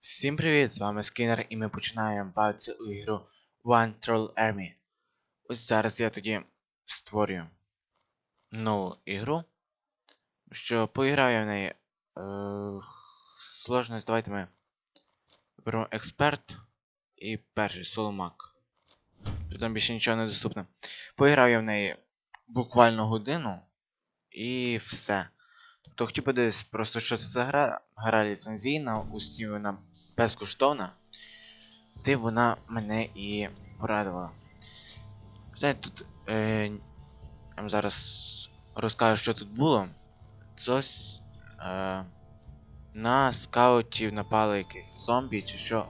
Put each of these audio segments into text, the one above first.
Всім привіт, з вами Скінер, і ми починаємо бавитися у ігру One Troll Army. Ось зараз я тоді створюю нову ігру. Що поіграю в неї. Е, сложність, давайте ми беремо експерт і перший соломак. Там більше нічого не доступне. Поіграю я в неї буквально годину і все. Тобто хотів подивитися просто що це за гра. Гра ліцензійна, у Steam вона безкоштовна. Ти вона мене і порадувала. Знаєте, тут е, я вам зараз розкажу, що тут було. Це ось е, на скаутів напали якісь зомбі чи що.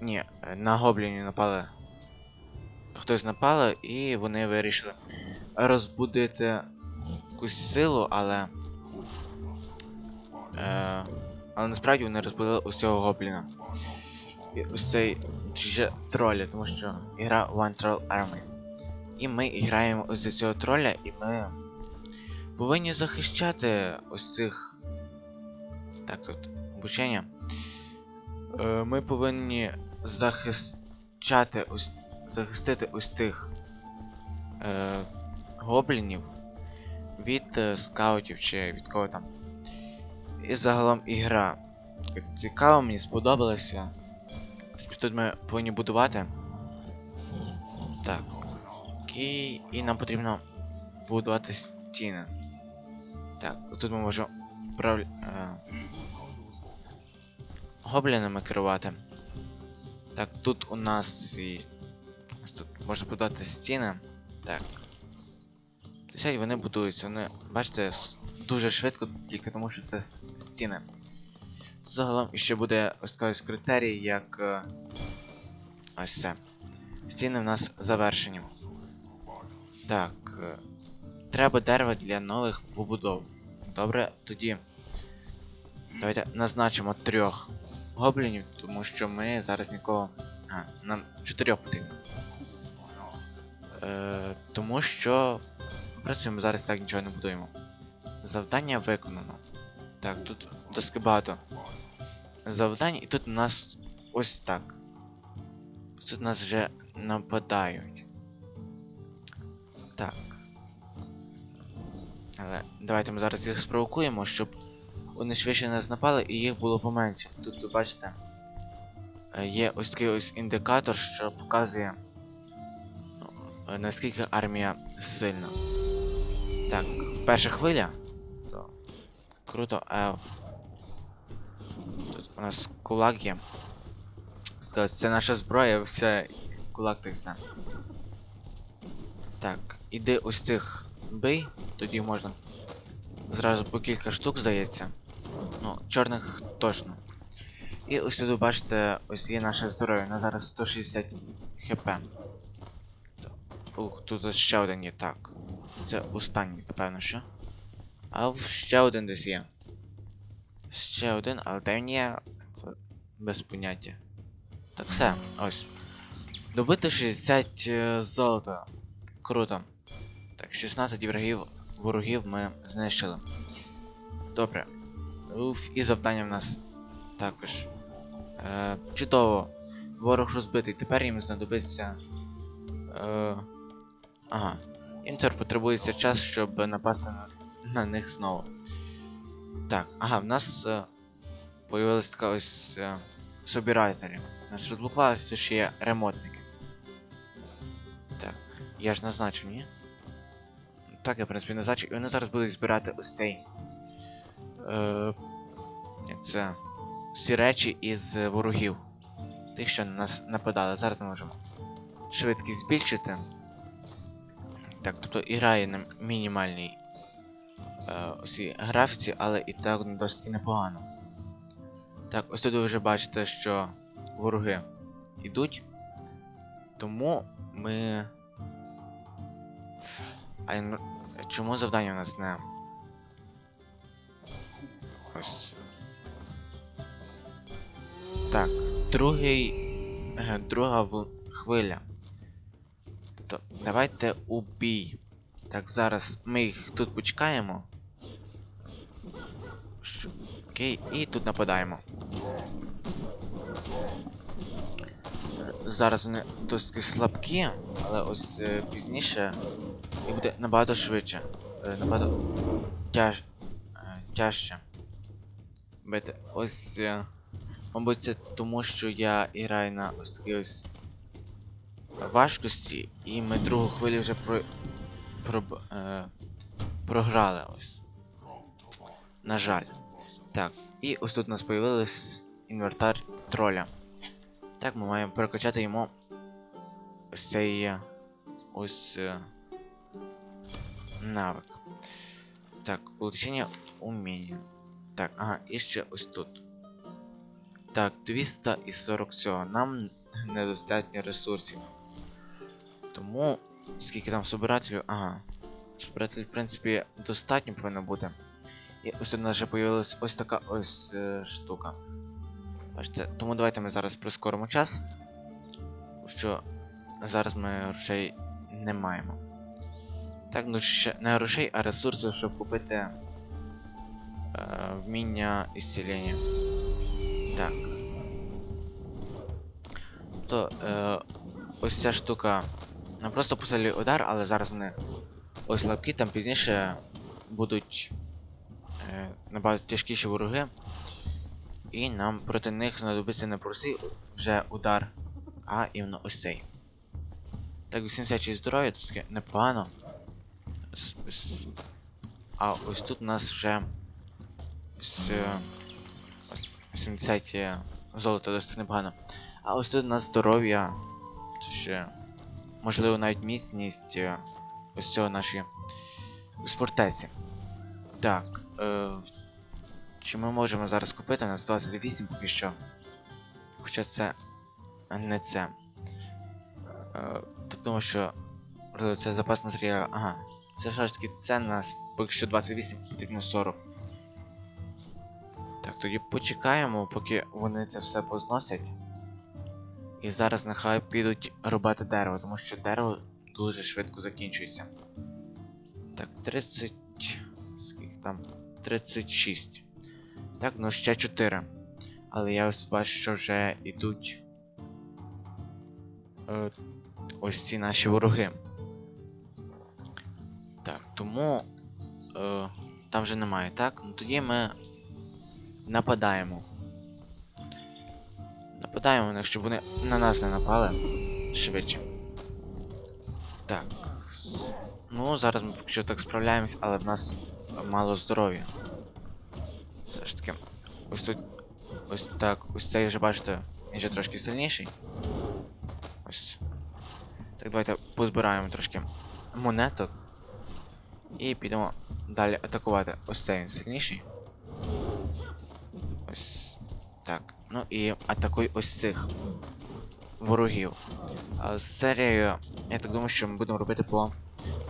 Ні, на гоблінів напали. Хтось напали і вони вирішили розбудити якусь силу, але. Е, але насправді вони розбудили усього гобліна. І же троля, тому що ігра One Troll Army. І ми граємо за цього троля, і ми повинні захищати ось цих. Так, тут обучення. Е, ми повинні захищати ось. захистити ось тих е, гоблінів від е, скаутів чи від кого там. І загалом ігра. Цікаво, мені сподобалося. Тут ми повинні будувати. Так. Окей. І нам потрібно будувати стіни. Так, тут ми можемо прав... е... гоблінами керувати. Так, тут у нас і. Тут можна будувати стіни. Так. Сядь, вони будуються, вони, бачите, дуже швидко, тільки тому що це стіни. Загалом ще буде ось такий ось критерій, як. е, Ось це. Стіни в нас завершені. Так. е, Треба дерево для нових побудов. Добре, тоді. Давайте назначимо трьох гоблінів, тому що ми зараз нікого. А, нам чотирьох потрібно. Е, тому що. Ми зараз так нічого не будуємо. Завдання виконано. Так, тут досить багато завдань, і тут у нас ось так. Тут нас вже нападають. Так. Але давайте ми зараз їх спровокуємо, щоб вони швидше нас напали і їх було поменше. Тут, ви бачите, є ось такий ось індикатор, що показує ну, наскільки армія сильна. Так, перша хвиля. То круто, а тут у нас кулак є. Сказати, це наша зброя, все кулак й все. Так, іди ось цих бий, тоді можна. Зразу по кілька штук здається. Ну, чорних точно. І ось тут бачите, ось є наше здоров'я, на зараз 160 хп. Ух, тут ще один є так. Це останній, напевно, що. А ще один десь є. Ще один, але де це без поняття. Так все, ось. Добити 60 е, золота. Круто. Так, 16 ворогів, ворогів ми знищили. Добре. Уф, і завдання в нас також. Е, чудово. Ворог розбитий. Тепер їм знадобиться. Е, ага. Їм потребується час, щоб напасти на, на них знову. Так, ага, в нас е, появилась така ось е, собирателі. У нас розблокувалися ще є ремонтники. Так, я ж назначив, ні? Так, я в принципі назначив, і вони зараз будуть збирати ось цей. Е, як це. Всі речі із ворогів. Тих, що на нас нападали. Зараз ми можемо швидкість збільшити. Так, тобто і грає на мінімальній усій графіці, але і так досить непогано. Так, ось тут ви вже бачите, що вороги йдуть. Тому ми. А ін- чому завдання у нас не. Ось. Так, другий. е, Друга в- хвиля. Тобто, давайте у бій. Так, зараз ми їх тут почекаємо. Окей, і тут нападаємо. Зараз вони досить слабкі, але ось е, пізніше і буде набагато швидше. Е, набагато тяж, е, тяжче. Бити. Ось. Е, мабуть, це тому що я граю на ось такі ось важкості, і ми другу хвилю вже про, про, е, програли ось. На жаль. Так, і ось тут у нас появилась інвертар троля. Так, ми маємо прокачати йому ось цей е, ось е, навик. Так, улучшення уміння. Так, ага, і ще ось тут. Так, 240 цього. Нам недостатньо ресурсів. Тому, скільки там собирателів. Ага. Собирателів, в принципі, достатньо повинно бути. І ось тут у нас вже появилась ось така ось е, штука. Бачите, тому давайте ми зараз прискоримо час. Що зараз ми грошей не маємо. Так, ну ще не грошей, а ресурсів, щоб купити е, вміння ісцілення. Так. То е, ось ця штука. Не просто посилює удар, але зараз вони ось слабкі, там пізніше будуть набагато тяжкіші вороги. І нам проти них знадобиться не простий вже удар, а іменно ось цей. Так, 86 здоров'я, тут таке непогано. А ось тут у нас вже ось, е, ось 70 е, золота досить непогано. А ось тут у нас здоров'я. Можливо, навіть міцність е, ось цього нашої фортеці. Так. Е, чи ми можемо зараз купити у нас 28 поки що. Хоча це не це. Е, так тому що. Це запас матеріалу. Ага. Це все ж таки це нас поки що 28, потрібно 40. Так, тоді почекаємо, поки вони це все позносять. І зараз нехай підуть рубати дерево, тому що дерево дуже швидко закінчується. Так, 30. Скільки там? 36. Так, ну ще 4. Але я ось бачу, що вже йдуть. Е, ось ці наші вороги. Так, тому. Е, там вже немає, так? Ну тоді ми нападаємо. Нападаємо щоб вони на нас не напали швидше. Так. Ну, зараз ми поки що так справляємось, але в нас мало здоров'я. Все ж таки. Ось тут. Ось так. Ось цей вже бачите, він вже трошки сильніший. Ось. Так, давайте позбираємо трошки монеток. І підемо далі атакувати. Ось цей він сильніший. Ось. Так. Ну і атакуй ось цих ворогів. А з серією, я так думаю, що ми будемо робити по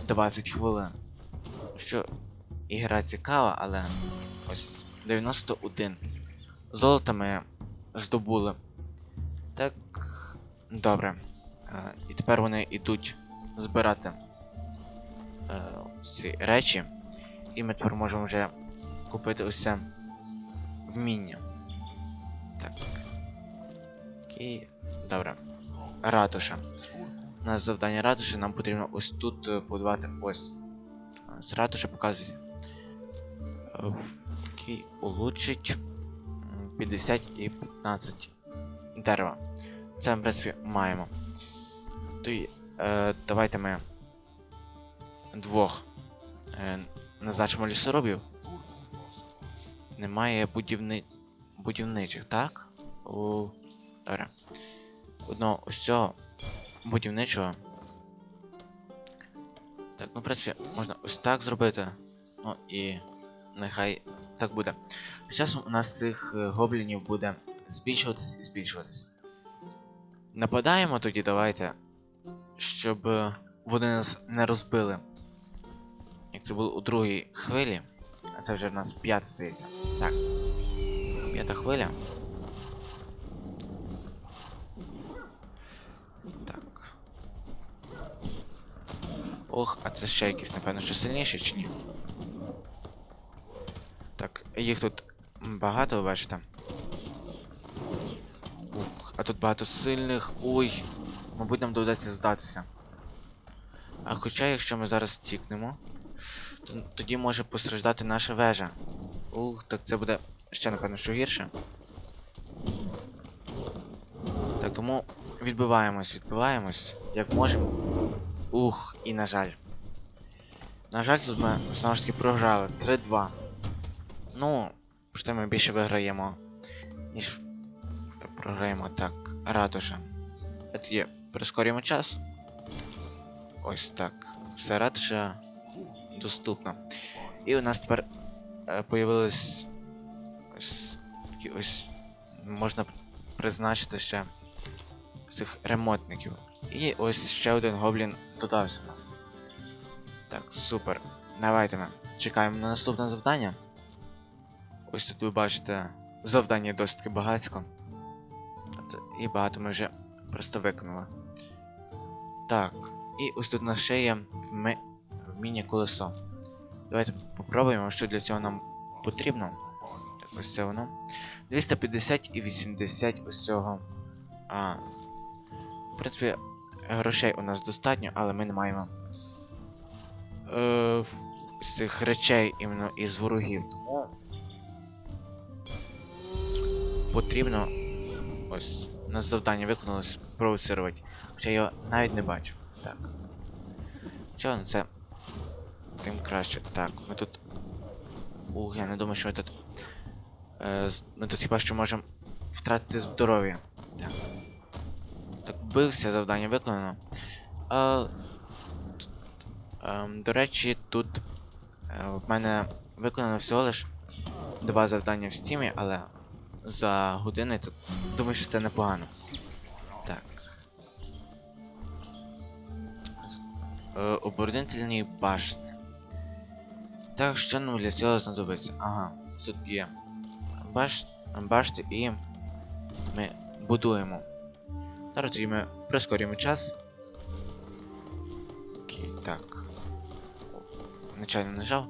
20 хвилин. Що ігра цікава, але ось 91. Золото ми здобули. Так. Добре. Е, і тепер вони йдуть збирати е, ці речі. І ми тепер можемо вже купити це вміння. Так. Окей. Добре. Ратуша. У нас завдання ратуші, нам потрібно ось тут е, побудувати ось. З ратуші показується. Окей, улучшить 50 і 15 дерева. Це в принципі, маємо. То й, е, давайте ми двох е, назначимо лісоробів. Немає будівни... будівничих, так? У... Добре. Одного ось цього будівничого. Так, ну, в принципі, можна ось так зробити. Ну і нехай так буде. З часом у нас цих е, гоблінів буде збільшуватись і збільшуватись. Нападаємо тоді, давайте, щоб е, вони нас не розбили. Як це було у другій хвилі. А це вже в нас п'ята здається. Так. П'ята хвиля. Так. Ох, а це ще якийсь, напевно, що сильніший чи ні? Їх тут багато, бачите. Ух, а тут багато сильних. Ой. Мабуть, нам доведеться здатися. А хоча, якщо ми зараз тікнемо, то тоді може постраждати наша вежа. Ух, так це буде ще напевно що гірше. Так, тому відбиваємось, відбиваємось, як можемо. Ух, і на жаль. На жаль, тут ми знову ж таки програли 3-2. Ну, що ми більше виграємо, ніж програємо так. Ратуша. Тоді прискорюємо час. Ось так. Все ратуша доступна. І у нас тепер е, появились ось такі ось можна призначити ще цих ремонтників. І ось ще один гоблін додався у нас. Так, супер. Давайте ми чекаємо на наступне завдання. Ось тут ви бачите завдання досить таки багатько. Тобто, І багато ми вже просто виконали. Так, і ось тут у нас ще є вми... вміння колесо. Давайте попробуємо, що для цього нам потрібно. Так, ось це воно. 250 і 80 ось цього. А. В принципі, грошей у нас достатньо, але ми не маємо. Е, цих речей іменно із ворогів. Потрібно. Ось. У нас завдання виконалось провоцирувати. Хоча я його навіть не бачив. Так. Чого, ну це. Тим краще. Так, ми тут. Ух, я не думаю, що ми тут. Е, ми тут хіба що можемо втратити здоров'я. Так. Так, вбився, завдання виконано. А, тут, ем, до речі, тут е, в мене виконано всього лиш два завдання в стімі, але за години тут думаю, що це непогано. Так. Е, оборонительні башни. Так, що нам для цього знадобиться? Ага, тут є баш... башти і ми будуємо. Зараз тоді ми прискорюємо час. Окей, так. Нечайно нажав.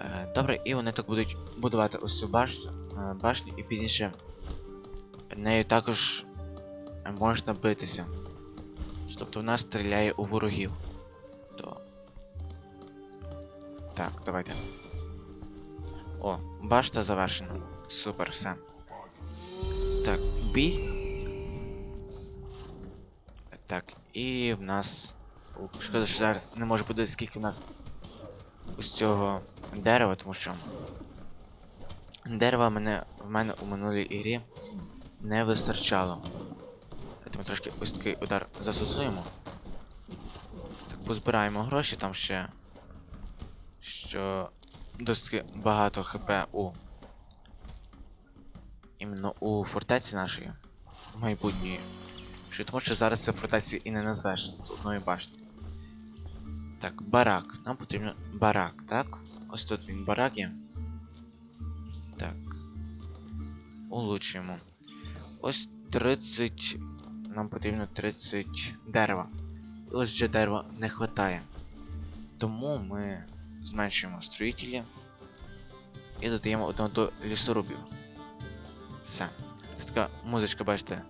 Е, добре, і вони так будуть будувати ось цю башню, е, башню і пізніше нею також можна битися. Тобто вона стріляє у ворогів. То... Так, давайте. О, башта завершена. Супер, все. Так, бій. Так, і в нас. Шкода, що зараз не можу подивитися, скільки в нас ось цього дерева, тому що. Дерева мене, в мене у минулій ігрі не вистачало. Ми трошки ось такий удар застосуємо. Так, позбираємо гроші, там ще. Що досить багато хп у. Іменно у фортеці нашої. Майбутньої. Що тому що зараз це фортеці і не назвеш з одної башні. Так, барак. Нам потрібно барак, так? Ось тут він барак є. Так. Улучшуємо. Ось 30. Нам потрібно 30 дерева. І ось вже дерева не вистачає. Тому ми зменшуємо строїтелі і додаємо одного до лісорубів. Все. Така музичка, бачите.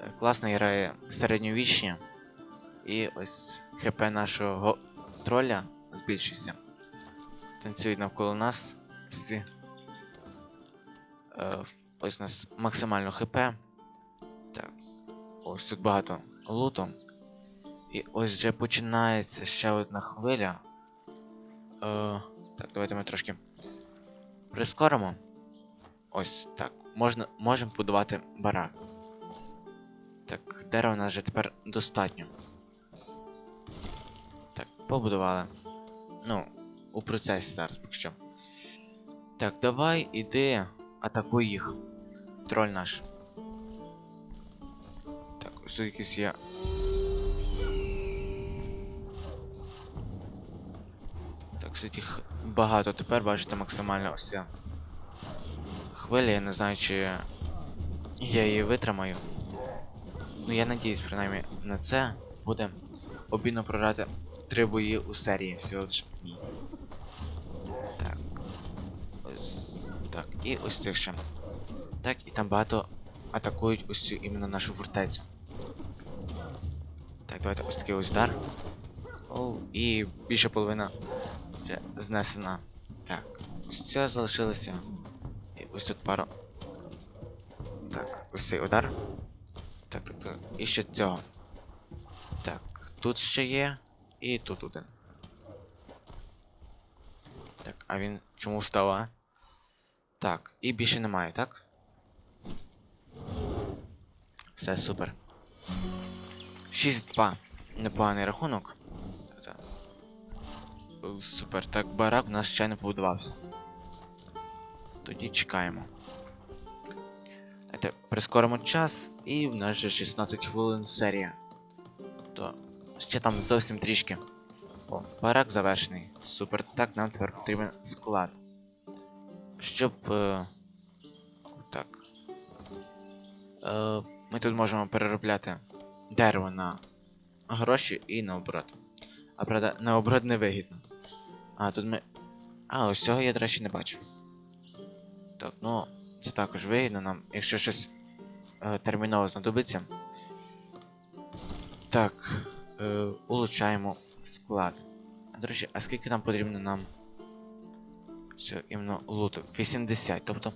е, Класно грає середньовічня. І ось ХП нашого троля збільшується. Танцюють навколо нас. Всі. Е, ось у нас максимально ХП. Так. Ось тут багато луту. І ось вже починається ще одна хвиля. Е, так, давайте ми трошки прискоримо. Ось так. Можна, можемо будувати барак. Так, дерева у нас вже тепер достатньо. Так, побудували. Ну, у процесі зараз поки що. Так, давай іди, атакуй їх. Троль наш. Так, ось тут якийсь. Так, кстати, їх багато тепер, бачите, максимально ось ця хвиля, я не знаю, чи я її витримаю. Ну я надіюсь, принаймні, на це буде обідно програти три бої у серії всього лише ні. Так. І ось цих ще. Так, і там багато атакують ось цю іменно нашу фортецю. Так, давайте ось такий ось удар. Оу, і більше половина вже знесена. Так, ось це залишилося. І ось тут пара. Так, ось цей удар. Так, так, так. І ще цього. Так, тут ще є. І тут один. Так, а він чому встав, а? Так, і більше немає, так? Все, супер. 6-2. Непоганий рахунок. Супер. Так, барак у нас ще не побудувався. Тоді чекаємо. Давайте прискоримо час, і в нас вже 16 хвилин серія. То ще там зовсім трішки. О, барак завершений. Супер. Так, нам тепер потрібен склад. Щоб. Е... Так. Е... Ми тут можемо переробляти дерево на гроші і наоборот. А правда, наоборот не вигідно. А, тут ми. А, ось цього я, до речі, не бачу. Так, ну, це також вигідно нам, якщо щось е, терміново знадобиться. Так, е, улучшаємо склад. До речі, а скільки нам потрібно нам. Все, іменно луту? 80, тобто.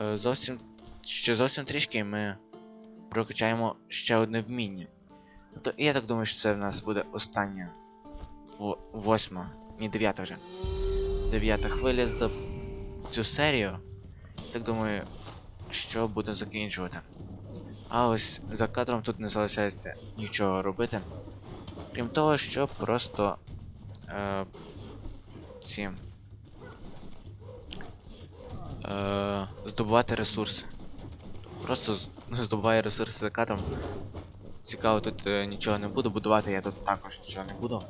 Е, зовсім. Ще зовсім трішки ми прокачаємо ще одне вміння. Тобто, я так думаю, що це в нас буде остання во- восьма, ні, дев'ята вже. Дев'ята хвиля за цю серію. Так думаю, що буду закінчувати. А ось за кадром тут не залишається нічого робити. Крім того, що просто е, ці е, здобувати ресурси. Просто здобуваю ресурси за кадром. Цікаво, тут е, нічого не буду будувати, я тут також нічого не буду.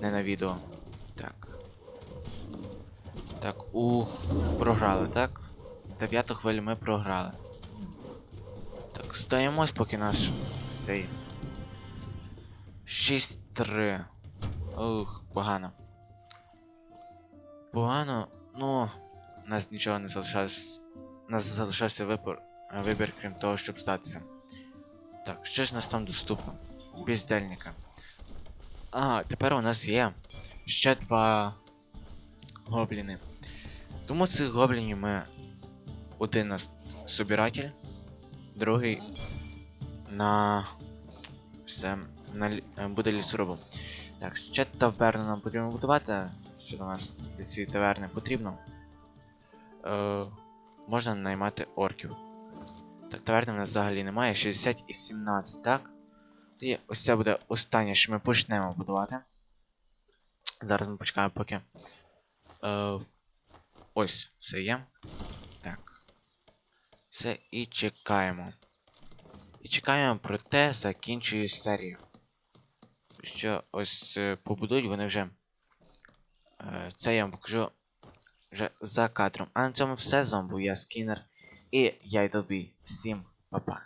Не на відео. Так. Так, ух, програли, так? Дев'яту хвилю ми програли. Так, здаємось, поки наш цей. 6-3. Ух, погано. Погано, ну. У нас нічого не залишалось. Нас залишався вибір, е, вибір, крім того, щоб здатися. Так, що ж нас там доступно? Бездельника. А, тепер у нас є ще два гобліни. Тому цих гоблінів ми. Один на собиратель, другий на. Все, на е, буде лісорубом. Так, ще таверну нам потрібно будувати. Що до нас для цієї таверни потрібно. Е, можна наймати орків. Так, таверни в нас взагалі немає. 60 і 17, так? Тоді ось це буде останнє, що ми почнемо будувати. Зараз ми почекаємо поки. Е, ось, все є. Так. Все і чекаємо. І чекаємо, проте закінчую серію. Що ось е, побудують вони вже. Це я вам покажу вже за кадром. А на цьому все з вами був я Скінер. І я й тобі. Всім па-па.